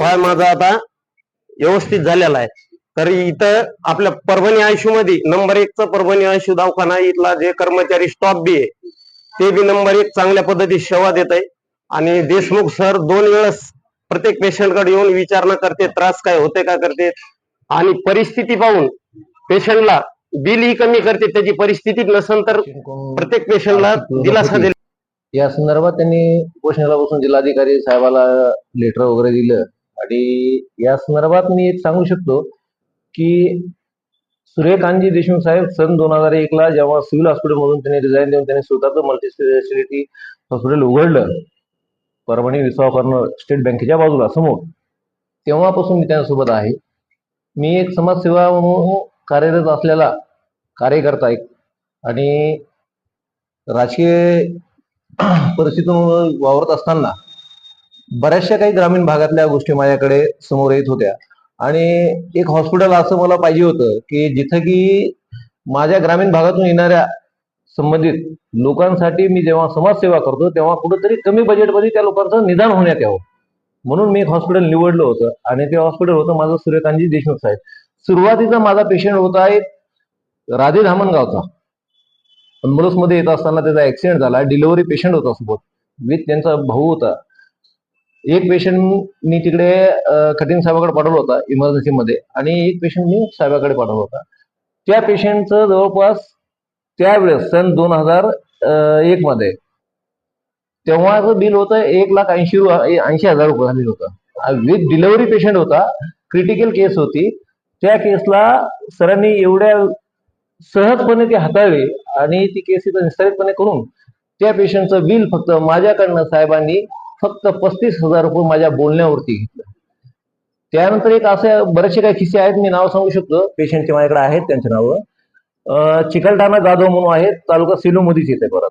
हा माझा आता व्यवस्थित झालेला आहे. तर इथं आपल्या परभणी आयशू मध्ये नंबर एकचा परभणी आयशू दवाखाना इथला जे कर्मचारी स्टॉप बी आहे ते बी नंबर एक चांगल्या पद्धतीत सेवा देत आहे. आणि देशमुख सर दोन वेळेस प्रत्येक पेशंटकडे येऊन विचारणा करते त्रास काय होते का करते. आणि परिस्थिती पाहून पेशंटला बिल ही कमी करते त्याची परिस्थिती नसेल तर प्रत्येक पेशंटला दिलासा दिला. या संदर्भात त्यांनी उपोषणाला बसून जिल्हाधिकारी साहेबाला लेटर वगैरे दिलं. आणि या संदर्भात मी एक सांगू शकतो की सूर्यकांतजी देशमुख साहेब सन दोन हजार एक ला जेव्हा सिव्हिल हॉस्पिटलमधून त्यांनी रिझाईन देऊन त्यांनी स्वतःचं मल्टी स्पेशालिटी हॉस्पिटल उघडलं परभणी विसावा कॉर्नर स्टेट बँकेच्या बाजूला समोर तेव्हापासून मी त्यांच्यासोबत आहे. मी एक समाजसेवा म्हणून कार्यरत असलेला कार्यकर्ता एक. आणि राजकीय परिस्थितीतून वावरत असताना बऱ्याचशा काही ग्रामीण भागातल्या गोष्टी माझ्याकडे समोर येत होत्या. आणि एक हॉस्पिटल असं मला पाहिजे होतं की जिथं की माझ्या ग्रामीण भागातून येणाऱ्या संबंधित लोकांसाठी मी जेव्हा समाजसेवा करतो तेव्हा कुठेतरी कमी बजेटमध्ये त्या लोकांचं निदान होण्यात यावं. म्हणून मी एक हॉस्पिटल निवडलं होतं आणि ते हॉस्पिटल होतं माझं सूर्यकांतजी देशमुख साहेब. सुरुवातीचा माझा पेशंट होता एक राधे धामणगावचा. मध्ये येत असताना त्याचा ऍक्सिडेंट झाला डिलिव्हरी पेशंट होता सोबत विथ त्यांचा भाऊ होता. एक पेशंट मी तिकडे खतीन साहेबाकडे पाठवला होता इमर्जन्सी मध्ये. आणि एक पेशंट मी साहेबाकडे पाठवला होता. त्या पेशंटचं जवळपास त्यावेळेस सन दोन हजार एक मध्ये तेव्हाचं बिल होतं एक लाख ऐंशी ऐंशी हजार रुपये झालेलं होतं. विथ डिलिव्हरी पेशंट होता क्रिटिकल केस होती. त्या केसला सरांनी एवढ्या सहजपणे ती हाताळली आणि ती केस इथं निस्तारितपणे करून त्या पेशंटचं बिल फक्त माझ्याकडनं साहेबांनी फक्त पस्तीस हजार रुपये माझ्या बोलण्यावरती घेतलं. त्यानंतर एक असे बरेचसे काही किस्से आहेत मी नाव सांगू शकतो. पेशंटचे माझ्याकडे आहेत त्यांची नावं. चिकलठाणा जाधव म्हणून आहेत तालुका सेलूमध्येच येते परत.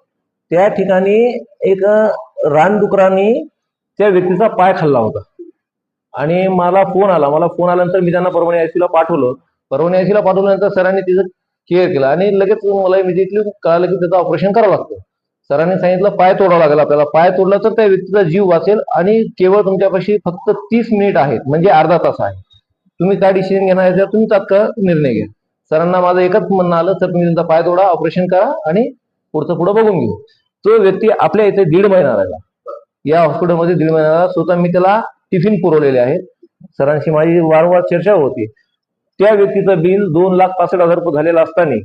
त्या ठिकाणी एक रानडुकरांनी त्या व्यक्तीचा पाय खाल्ला होता. आणि मला फोन आला. मला फोन आल्यानंतर मी त्यांना परभणी आयसीला पाठवलं. परभणी आयसीला पाठवल्यानंतर सरांनी तिचं केअर केलं. आणि लगेच मला इमिजिएटली कळालं की त्याचं ऑपरेशन करावं लागतं. सरांनी सांगितलं पाय तोडावा लागेल आपल्याला. पाय तोडला तर त्या व्यक्तीचा जीव वाचेल आणि केवळ तुमच्यापाशी फक्त तीस मिनिट आहेत म्हणजे अर्धा तास आहे. तुम्ही काय डिसिजन घेणार आहे तुम्ही तात्काळ निर्णय घ्या. सरांना माझं एकच म्हणणं आलं तर तुम्ही तुमचा पाय तोडा ऑपरेशन करा आणि पुढचं पुढं बघून घेऊ. तो व्यक्ती आपल्या इथे दीड महिना राहिला. या हॉस्पिटलमध्ये दीड महिना राहिला. स्वतः मी त्याला टिफिन पुरवलेले आहेत. सरांशी माझी वारंवार चर्चा होती. त्या व्यक्तीचं बिल दोन लाख पासष्ट हजार रुपये झालेलं असताना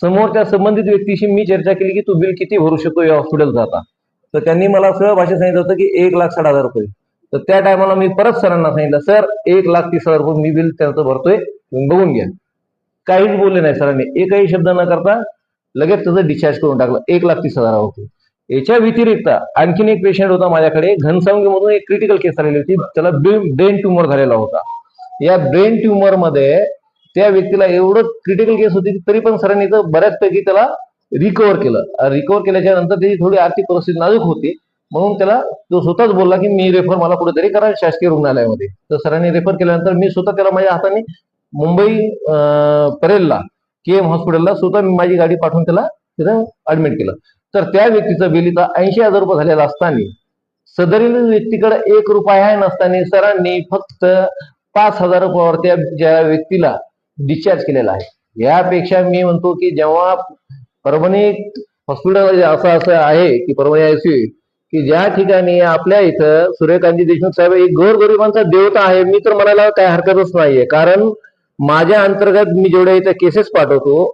समोरच्या संबंधित व्यक्तीशी मी चर्चा केली की तू बिल किती भरू शकतो या हॉस्पिटल जाता तर त्यांनी मला सरळ भाषेत सांगितलं होतं की एक लाख साठ हजार रुपये. तर त्या टायमाला मी परत सरांना सांगितलं सर एक लाख तीस हजार रुपये मी बिल त्यांचं भरतोय तुम्ही बघून घ्या. काहीच बोलले नाही सरांनी. एकही शब्द न करता लगेच त्याचं डिस्चार्ज करून टाकलं. एक लाख तीस हजार होते. याच्या व्यतिरिक्त आणखीन एक पेशंट होता माझ्याकडे. घनसावंगीमधून एक क्रिटिकल केस आलेली होती. त्याला ब्रेन ट्युमर झालेला होता. या ब्रेन ट्युमरमध्ये त्या व्यक्तीला एवढं क्रिटिकल केस होती की तरी पण सरांनी तर बऱ्याचपैकी त्याला रिकव्हर केलं. रिकव्हर केल्याच्यानंतर त्याची थोडी आर्थिक परिस्थिती नाजूक होती. म्हणून त्याला तो स्वतःच बोलला की मी रेफर मला कुठेतरी करा शासकीय रुग्णालयामध्ये. तर सरांनी रेफर केल्यानंतर मी स्वतः त्याला माझ्या हाताने मुंबई परेलला के एम हॉस्पिटलला स्वतः मी माझी गाडी पाठवून त्याला तिथं ऍडमिट केलं. तर त्या व्यक्तीचं बिल इथं ऐंशी हजार रुपये झालेला असताना सदरील व्यक्तीकडे एक रुपया नसताना सरांनी फक्त पाच हजार रुपयावर त्या ज्या व्यक्तीला डिस्चार्ज केलेला आहे. यापेक्षा मी म्हणतो की जेव्हा परभणी हॉस्पिटल असं असं आहे की परभणी आयसीयू की ज्या ठिकाणी आपल्या इथं सूर्यकांती देशमुख साहेब एक गोरगरिबांचा देवता आहे मी तर म्हणायला काय हरकतच नाहीये. कारण माझ्या अंतर्गत मी जेवढ्या इथं केसेस पाठवतो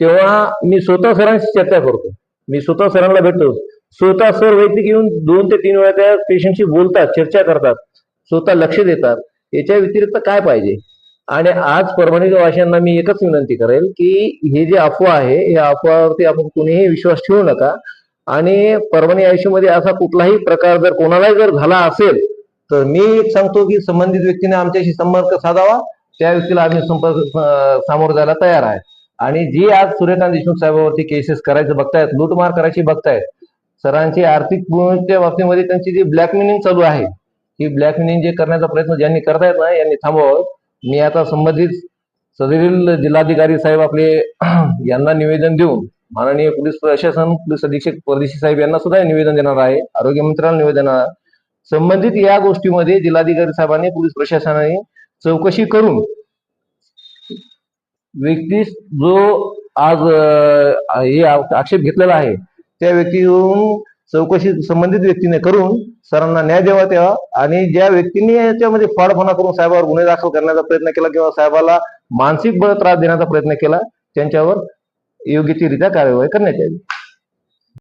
तेव्हा मी स्वतः सरांशी चर्चा करतो. मी स्वतः सरांना भेटतो. स्वतः सर वैद्यकीय येऊन दोन ते तीन वेळा त्या पेशंटशी बोलतात चर्चा करतात स्वतः लक्ष देतात. याच्या व्यतिरिक्त काय पाहिजे? आणि आज परभणी वाशांना मी एकच विनंती करेल की हे जे अफवा आहे या अफवावरती आपण कुणीही विश्वास ठेवू नका. आणि परभणी आयुष्यामध्ये असा कुठलाही प्रकार जर कोणालाही जर झाला असेल तर मी एक सांगतो की संबंधित व्यक्तीने आमच्याशी संपर्क साधावा. त्या व्यक्तीला आम्ही संपर्क सामोरं जायला तयार आहे. आणि जी आज सूर्यकांत देशमुख साहेबावरती केसेस करायचं बघतायत लूटमार करायची बघतायत सरांची आर्थिक गुणवत्तेच्या बाबतीमध्ये त्यांची जी ब्लॅकमेलिंग चालू आहे ही ब्लॅकमेलिंग जे करण्याचा प्रयत्न ज्यांनी करतायत ना यांनी थांबवावं. मी आता संबंधित सदरील जिल्हाधिकारी साहेब आपले यांना निवेदन देऊन माननीय पोलीस प्रशासन पोलीस अधीक्षक परदेशी साहेब यांना सुद्धा निवेदन देणार आहे. आरोग्य मंत्र्यांना निवेदन संबंधित या गोष्टीमध्ये जिल्हाधिकारी साहेबांनी पोलीस प्रशासनाने चौकशी करून व्यक्ती जो आज हे आक्षेप घेतलेला आहे त्या व्यक्तीवरून चौकशी संबंधित व्यक्तीने करून सरांना न्याय द्यावा तेव्हा. आणि ज्या व्यक्तींनी याच्यामध्ये फाडफणा करून साहेबावर गुन्हे दाखल करण्याचा प्रयत्न केला किंवा साहेबाला मानसिक बळ त्रास देण्याचा प्रयत्न केला त्यांच्यावर योग्य ती रित्या कार्यवाही करण्यात यावी.